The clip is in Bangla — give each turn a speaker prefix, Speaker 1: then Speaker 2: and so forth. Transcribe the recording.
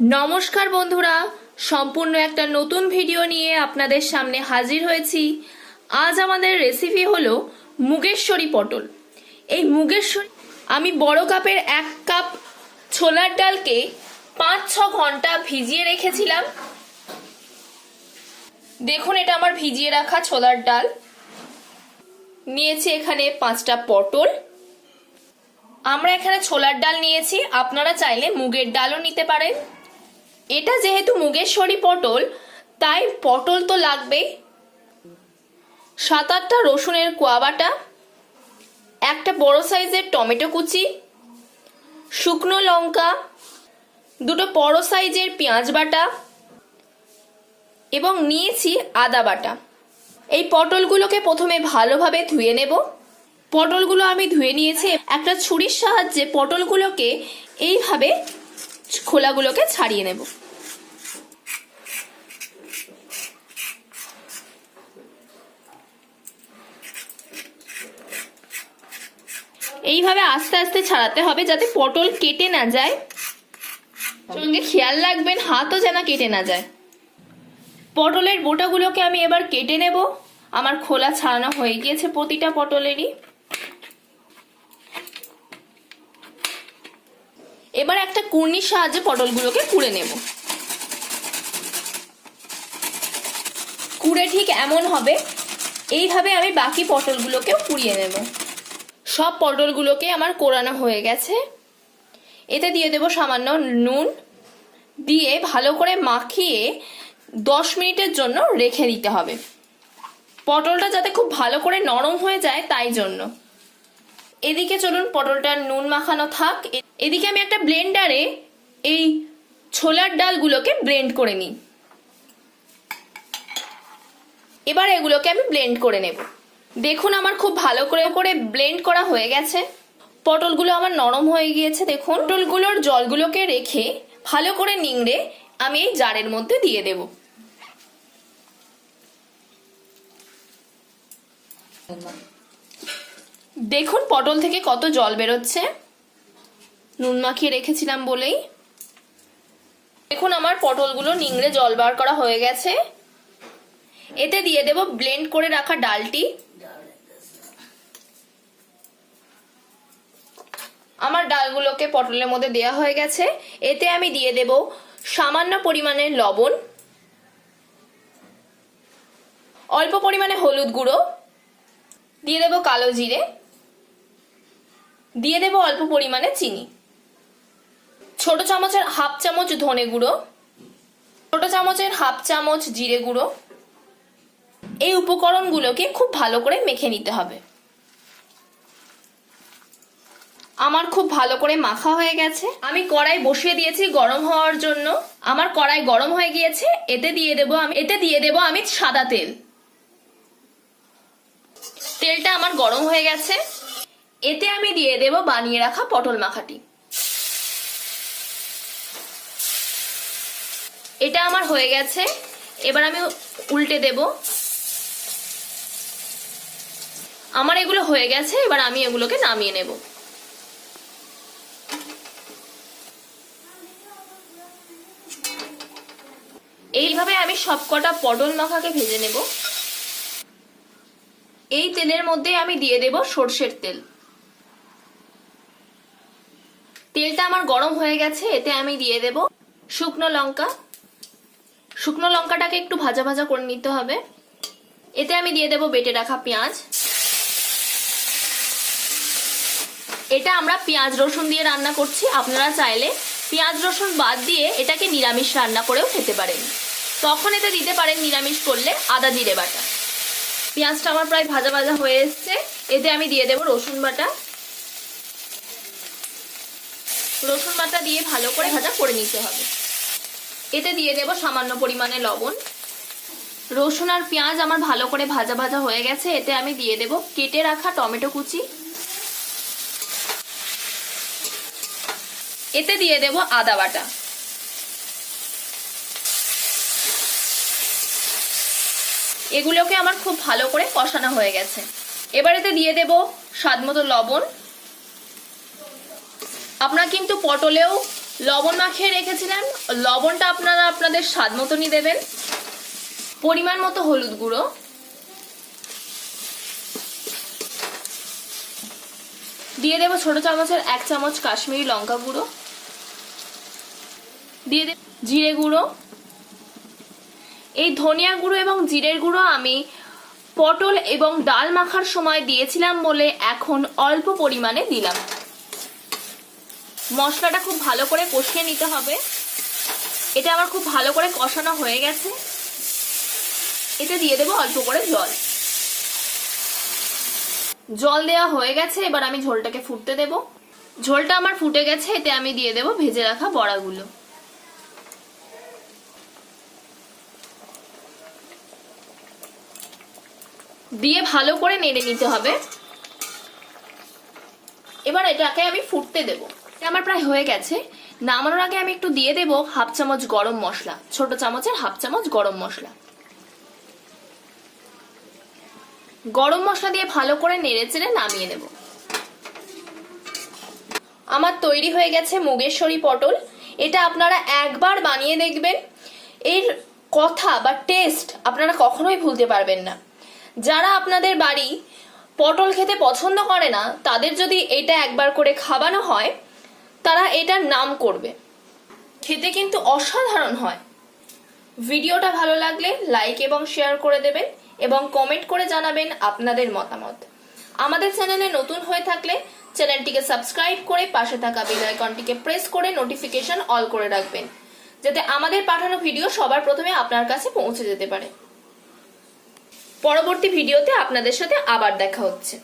Speaker 1: নমস্কার বন্ধুরা, সম্পূর্ণ একটা নতুন ভিডিও নিয়ে আপনাদের সামনে হাজির হয়েছি। আজ আমাদের রেসিপি হলো মুগেশ্বরী পটল। এই মুগেশ্বরী, আমি বড় কাপের এক কাপ ছোলার ডালকে পাঁচ ছ ঘণ্টা ভিজিয়ে রেখেছিলাম। দেখুন, এটা আমার ভিজিয়ে রাখা ছোলার ডাল। নিয়েছি এখানে পাঁচটা পটল। আমরা এখানে ছোলার ডাল নিয়েছি, আপনারা চাইলে মুগের ডালও নিতে পারেন। এটা যেহেতু মুগেশ্বরী পটল, তাই পটল তো লাগবেই সাত আটটা রসুনের কোয়া বাটা, একটা বড় সাইজের টমেটো কুচি, শুকনো লঙ্কা, দুটো বড় সাইজের পেঁয়াজ বাটা এবং নিয়েছি আদা বাটা। এই পটলগুলোকে প্রথমে ভালোভাবে ধুয়ে নেব। পটলগুলো আমি ধুয়ে নিয়েছি। একটা ছুরির সাহায্যে পটলগুলোকে এইভাবে খোলাগুলোকে ছাড়িয়ে নেব। এইভাবে আস্তে আস্তে ছাড়াতে হবে যাতে পটল কেটে না যায়। সঙ্গে খেয়াল রাখবেন, হাতও যেন কেটে না যায়। পটলের বোটাগুলোকে আমি এবার কেটে নেব। আমার খোলা ছাড়ানো হয়ে গিয়েছে প্রতিটা পটলেরই। এবার একটা কুর্নির সাহায্যে পটলগুলোকে কুড়ে নেব। কুড়ে ঠিক এমন হবে, এইভাবে আমি বাকি পটলগুলোকেও কুড়িয়ে নেব। সব পটলগুলোকে আমার কোরানো হয়ে গেছে। এতে দিয়ে দেব সামান্য নুন। দিয়ে ভালো করে মাখিয়ে দশ মিনিটের জন্য রেখে দিতে হবে। পটলটা যাতে খুব ভালো করে নরম হয়ে যায় তাই জন্য। এদিকে চলুন, পটলটার নুন মাখানো থাক। এদিকে আমি একটা ব্লেন্ডারে এই ছোলার ডালগুলোকে ব্লেন্ড করে নিই। এবার এগুলোকে আমি ব্লেন্ড করে নেব। দেখুন, আমার খুব ভালো করে করে ব্লেন্ড করা হয়ে গেছে। পটলগুলো আমার নরম হয়ে গিয়েছে, দেখুন। পটলগুলোর জলগুলোকে রেখে ভালো করে নিংড়ে আমি এই জারের মধ্যে দিয়ে দেব। দেখুন পটল থেকে কত জল বেরোচ্ছে। নুন মাখিয়ে রেখেছিলাম বলেই। দেখুন আমার পটলগুলো নিংড়ে জল বার করা হয়ে গেছে। এতে দিয়ে দেব ব্লেন্ড করে রাখা ডালটি। আমার ডালগুলোকে পটলের মধ্যে দেওয়া হয়ে গেছে। এতে আমি দিয়ে দেব সামান্য পরিমাণে লবণ। অল্প পরিমাণে হলুদ গুঁড়ো। দিয়ে দেব কালো জিরে। দিয়ে দেব অল্প পরিমাণে চিনি। ছোট চামচের হাফ চামচ ধনে গুঁড়ো, ছোট চামচের হাফ চামচ জিরে গুঁড়ো। এই উপকরণগুলোকে খুব ভালো করে মেখে নিতে হবে। আমার খুব ভালো করে মাখা হয়ে গেছে। আমি কড়াই বসিয়ে দিয়েছি গরম হওয়ার জন্য। আমার কড়াই গরম হয়ে গিয়েছে। এতে দিয়ে দেবো আমি এতে দিয়ে দেবো আমি সাদা তেল। তেলটা আমার গরম হয়ে গেছে। এতে আমি দিয়ে দেব বানিয়ে রাখা পটল মাখাটি। এটা আমার হয়ে গেছে। এবার আমি উল্টে দেব। আমার এগুলো হয়ে গেছে, এবার আমি এগুলোকে নামিয়ে নেব। এইভাবে আমি সবকটা পটল মাখাকে ভেজে নেব। এই তেলের মধ্যে আমি দিয়ে দেব সর্ষের তেল। তেলটা আমার গরম হয়ে গেছে, এতে আমি দিয়ে দেব শুকনো লঙ্কা। শুকনো লঙ্কাটাকে একটু ভাজা ভাজা করে নিতে হবে। এতে আমি দিয়ে দেব বেটে রাখা পেঁয়াজ। এটা আমরা পেঁয়াজ রসুন দিয়ে রান্না করছি, আপনারা চাইলে পেঁয়াজ রসুন বাদ দিয়ে এটাকে নিরামিষ রান্না করেও খেতে পারেন। তখন এতে দিতে পারেন নিরামিষ করলে আদা জিরে বাটা। পেঁয়াজটা আমার প্রায় ভাজা ভাজা হয়ে এসছে, এতে আমি দিয়ে দেব রসুন বাটা। রসুন বাটা দিয়ে ভালো করে ভাজা করে নিতে হবে। এতে দিয়ে দেব সামান্য পরিমাণে লবণ। রসুন আর পেঁয়াজ আমার ভালো করে ভাজা ভাজা হয়ে গেছে। এতে আমি দিয়ে দেব কেটে রাখা টমেটো কুচি। এতে দিয়ে দেব আদা বাটা। এগুলোকে আমার খুব ভালো করে কষানো হয়ে গেছে। এবার এতে দিয়ে দেব স্বাদ মতো লবণ। আপনারা কিন্তু পটলেও লবণ মাখিয়ে রেখেছিলাম লবণটা আপনারা আপনাদের স্বাদ মতনই দেবেন। পরিমাণ মতো হলুদ গুঁড়ো। দিয়ে দেবো ছোট চামচের এক চামচ কাশ্মীরি লঙ্কা গুঁড়ো। দিয়ে দেব জিরে গুঁড়ো। এই ধনিয়া গুঁড়ো এবং জিরের গুঁড়ো আমি পটল এবং ডাল মাখার সময় দিয়েছিলাম বলে এখন অল্প পরিমাণে দিলাম। মশলাটা খুব ভালো করে কষিয়ে নিতে হবে। এটা আমার খুব ভালো করে কষানো হয়ে গেছে। এতে দিয়ে দেবো অল্প করে জল। জল দেওয়া হয়ে গেছে, এবার আমি ঝোলটাকে ফুটতে দেব। ঝোলটা আমার ফুটে গেছে, এতে আমি দিয়ে দেব ভেজে রাখা বড়াগুলো। দিয়ে ভালো করে নেড়ে নিতে হবে। এবার এটাকে আমি ফুটতে দেব। আমার প্রায় হয়ে গেছে। নামানোর আগে আমি একটু দিয়ে দেব হাফ চামচ গরম মশলা, ছোট চামচের হাফ চামচ গরম মশলা। গরম মশলা দিয়ে ভালো করে নেড়ে চেড়ে নামিয়ে নেব। আমার তৈরি হয়ে গেছে মুগেশ্বরী পটল। এটা আপনারা একবার বানিয়ে দেখবেন। এর কথা বা টেস্ট আপনারা কখনোই ভুলতে পারবেন না। যারা আপনাদের বাড়ি পটল খেতে পছন্দ করে না, তাদের যদি এটা একবার করে খাওয়ানো হয় তারা এটার নাম করবে। খেতে কিন্তু অসাধারণ হয়। ভিডিওটা ভালো লাগলে লাইক এবং শেয়ার করে দেবেন এবং কমেন্ট করে জানাবেন আপনাদের মতামত। আমাদের চ্যানেলে নতুন হয়ে থাকলে চ্যানেলটিকে সাবস্ক্রাইব করে পাশে থাকা বেল আইকনটিকে প্রেস করে নোটিফিকেশন অল করে রাখবেন, যাতে আমাদের পাঠানো ভিডিও সবার প্রথমে আপনার কাছে পৌঁছে যেতে পারে। পরবর্তী ভিডিওতে আপনাদের সাথে আবার দেখা হচ্ছে।